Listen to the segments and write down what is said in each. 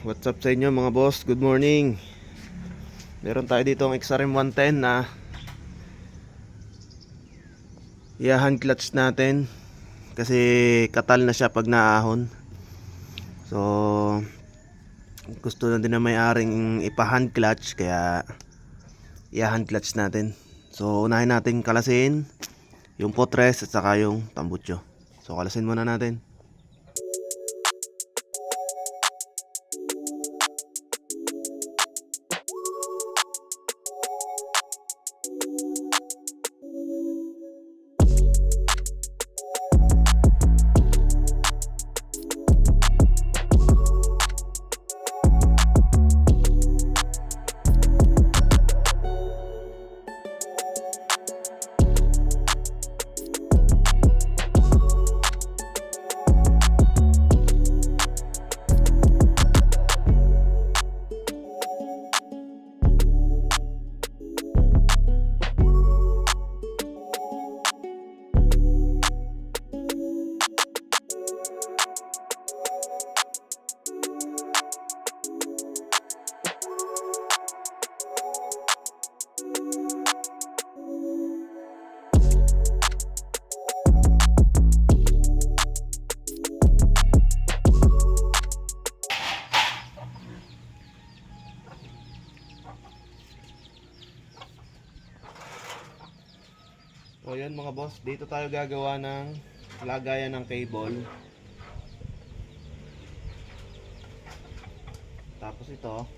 What's up sa inyo mga boss? Good morning. Meron tayo dito ang XRM 110 na Iyahan clutch natin kasi katal na siya pag naahon. So gusto na din na may-aring ipa-hand clutch kaya i-hand clutch natin. So unahin natin kalasin yung potres at saka yung tambutso. So kalasin muna natin. So yun mga boss, dito tayo gagawa ng lagayan ng cable. Tapos ito,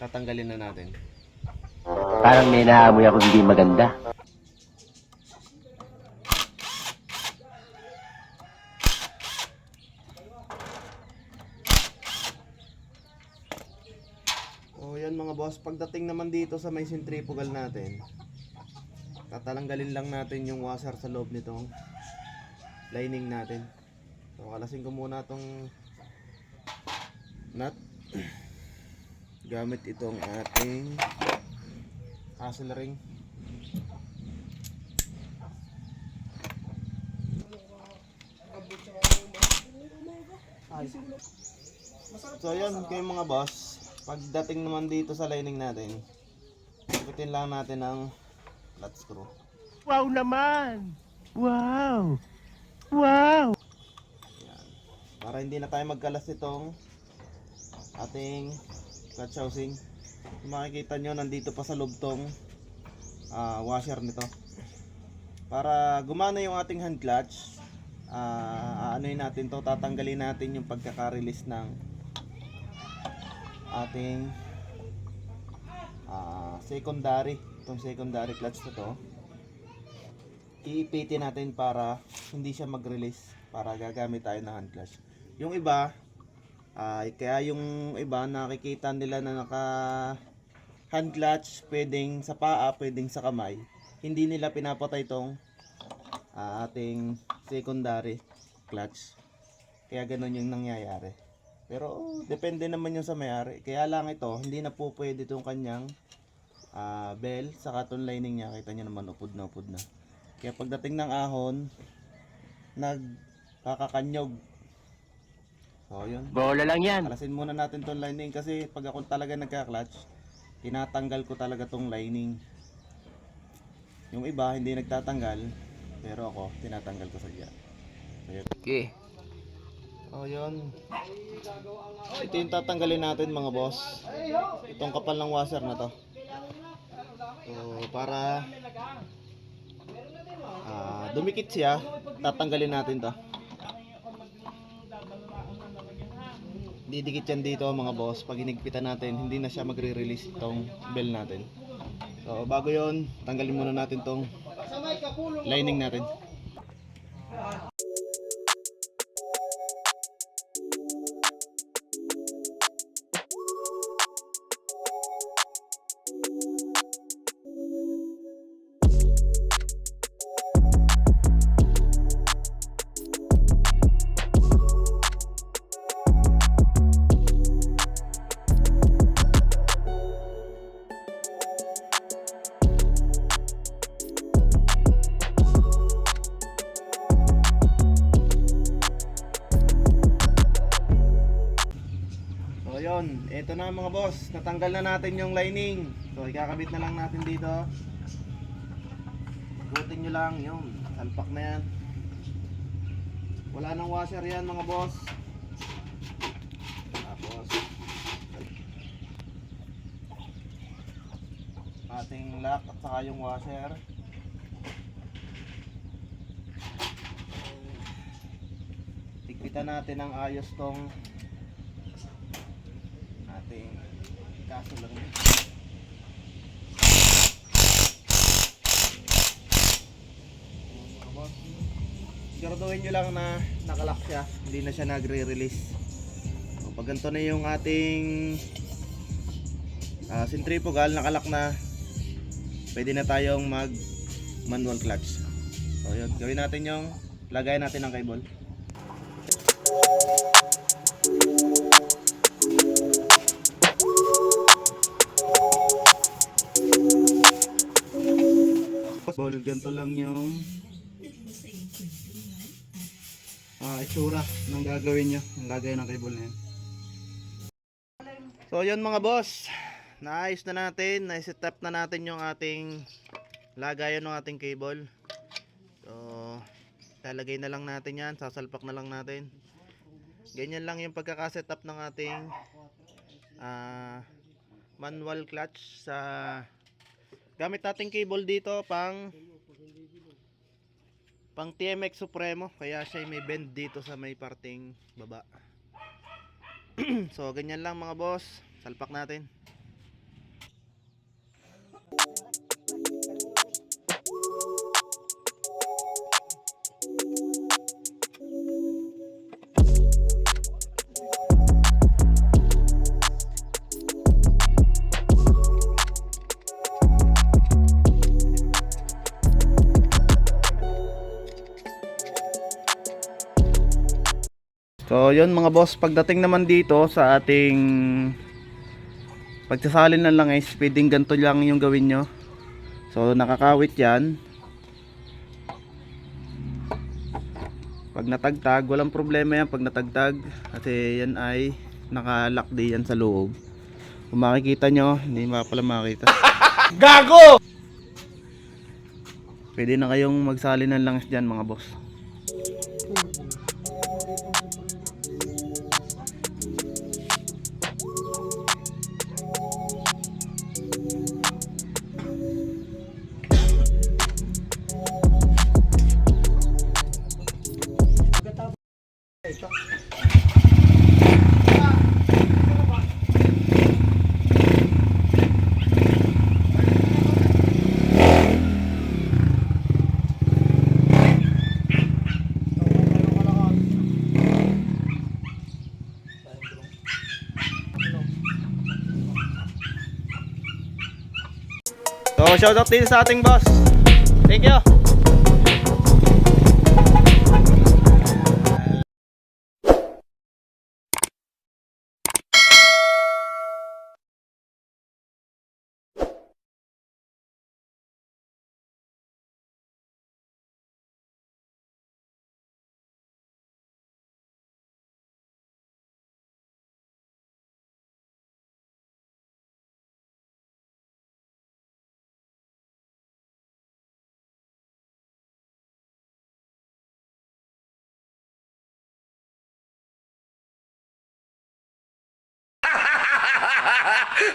tatanggalin na natin. Parang may naamoy ako hindi maganda. So yan mga boss, pagdating naman dito sa may centrifugal natin, tatalanggalin lang natin yung washer sa loob nitong lining natin. So kalasin ko muna tong nut gamit itong ating hassle ring. So yun kayo mga boss, pagdating naman dito sa lining natin, ikutin lang natin ang flat screw. Wow naman! Wow! Wow! Yan. Para hindi na tayo magkalas itong ating clutch housing. Kung makikita nyo, nandito pa sa loob tong ah, washer nito. Para gumana yung ating hand clutch, ah aanoin natin to, tatanggalin natin yung pagkaka-release ng ating ah, secondary, itong secondary clutch na to. Iipitin natin para hindi siya mag-release para gagamit tayo ng hand clutch. Yung iba, ay kaya yung iba nakikita nila na naka hand clutch pwedeng sa paa, pwedeng sa kamay. Hindi nila pinapatay tong ah, ating secondary clutch. Kaya ganun yung nangyayari. Pero depende naman yung sa may-ari. Kaya lang ito, hindi na po pwede itong kanyang ah, bell sa katon lining niya. Kita niyo naman upod na upod na. Kaya pagdating ng ahon, nagkakakanyog. So yun. Bola lang yan. Alasin muna natin tong lining kasi pag ako talaga nagka-clutch, tinatanggal ko talaga tong lining. Yung iba hindi nagtatanggal, pero ako tinatanggal ko sa diyan. So, yun. Okay. Oh, yun. Ito yung tatanggalin natin mga boss. Itong kapal ng washer na to. So, para ah, dumikit siya, tatanggalin natin to. Didikit yan dito mga boss. Pag hinigpitan natin, hindi na siya magre-release itong bell natin. So, bago yon tanggalin muna natin tong lining natin. Na mga boss, natanggal na natin yung lining. So ikakabit na lang natin dito. Igutin nyo lang yun. Salpak na yan. Wala nang washer yan mga boss. Tapos ating lock at saka yung washer. Tigpitan natin ng ayos tong ating kaso lang yun. Siguraduhin nyo lang na nakalock siya, hindi na siya nagre-release. So, pag ganito na yung ating ah, centrifugal, nakalock na, pwede na tayong mag manual clutch. So yun, gawin natin yung lagay natin ng cable. Ball, ganito lang yung ah, itsura ng gagawin nyo, ng lagay ng cable na yan. So yun mga boss, naayos na natin, na-set up na natin yung ating lagayan ng ating cable. So, lalagay na lang natin yan, sasalpak na lang natin. Ganyan lang yung pagkakaset up ng ating ah, manual clutch sa gamit nating cable dito pang pang TMX Supremo. Kaya siya may bend dito sa may parting baba. So ganyan lang mga boss. Salpak natin So, yun mga boss, pagdating naman dito sa ating pagsasalin na lang is pwedeng ganito lang yung gawin nyo. So, nakakawit yan. Pag natagtag, walang problema yan pag natagtag. Kasi yan ay nakalock din yan sa loob. Kung makikita nyo, hindi pa pala makita. Gago! Pwede na kayong magsalin ng langis dyan mga boss. So, shoutout din sa ating boss. Thank you.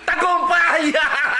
Tagumpay!